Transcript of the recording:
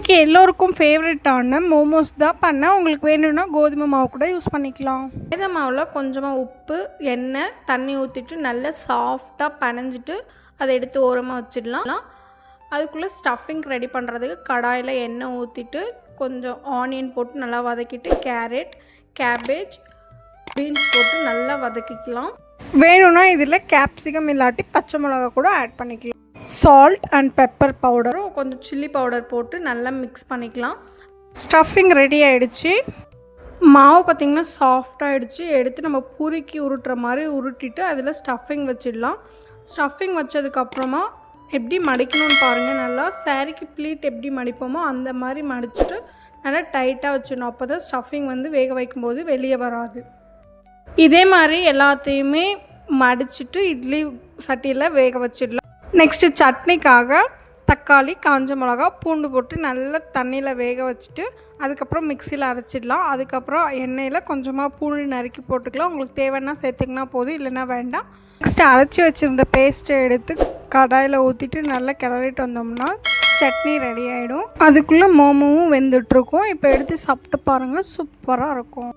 இன்றைக்கி எல்லோருக்கும் ஃபேவரட்டான மோமோஸ் தான். பண்ணேன் உங்களுக்கு வேணும்னா கோதுமை மாவு கூட யூஸ் பண்ணிக்கலாம். மைதா மாவில் கொஞ்சமாக உப்பு எண்ணெய் தண்ணி ஊற்றிட்டு நல்லா சாஃப்டாக பனைஞ்சிட்டு அதை எடுத்து ஓரமாக வச்சிடலாம். அதுக்குள்ளே ஸ்டஃபிங் ரெடி பண்ணுறதுக்கு கடாயில் எண்ணெய் ஊற்றிட்டு கொஞ்சம் ஆனியன் போட்டு நல்லா வதக்கிட்டு கேரட் கேபேஜ் பீன்ஸ் போட்டு நல்லா வதக்கிக்கலாம். வேணும்னா இதில் கேப்சிகம் இல்லாட்டி பச்சை மிளகா கூட ஆட் பண்ணிக்கலாம். சால்ட் அண்ட் பெப்பர் பவுடரும் கொஞ்சம் சில்லி பவுடர் போட்டு நல்லா மிக்ஸ் பண்ணிக்கலாம். ஸ்டஃபிங் ரெடி ஆயிடுச்சு. மாவு பார்த்திங்கன்னா சாஃப்ட் ஆயிடுச்சு. எடுத்து நம்ம பூரிக்கு உருட்டுற மாதிரி உருட்டிட்டு அதில் ஸ்டஃபிங் வச்சிடலாம். ஸ்டஃபிங் வச்சதுக்கப்புறமா எப்படி மடிக்கணும்னு பாருங்கள் நல்லா சாரிக்கு ப்ளீட் எப்படி மடிப்போமோ அந்த மாதிரி மடிச்சுட்டு நல்லா டைட்டாக வச்சிடணும். அப்போ தான் ஸ்டஃபிங் வந்து வேக வைக்கும்போது வெளியே வராது. இதே மாதிரி எல்லாத்தையுமே மடிச்சிட்டு இட்லி சட்டியில் வேக வச்சிடலாம். நெக்ஸ்ட்டு சட்னிக்காக தக்காளி காஞ்ச மிளகா பூண்டு போட்டு நல்லா தண்ணியில் வேக வச்சுட்டு அதுக்கப்புறம் மிக்சியில் அரைச்சிடலாம். அதுக்கப்புறம் எண்ணெயில் கொஞ்சமாக பூண்டு நறுக்கி போட்டுக்கலாம். உங்களுக்கு தேவைன்னா சேர்த்துக்கினா போதும் இல்லைன்னா வேண்டாம். நெக்ஸ்ட்டு அரைச்சி வச்சுருந்த பேஸ்ட்டை எடுத்து கடாயில் ஊற்றிட்டு நல்லா கிளறிட்டு வந்தோம்னா சட்னி ரெடி ஆகிடும் அதுக்குள்ளே மோமோவும் வெந்துட்டுருக்கும். இப்போ எடுத்து சாப்பிட்டு பாருங்கள் சூப்பராக இருக்கும்.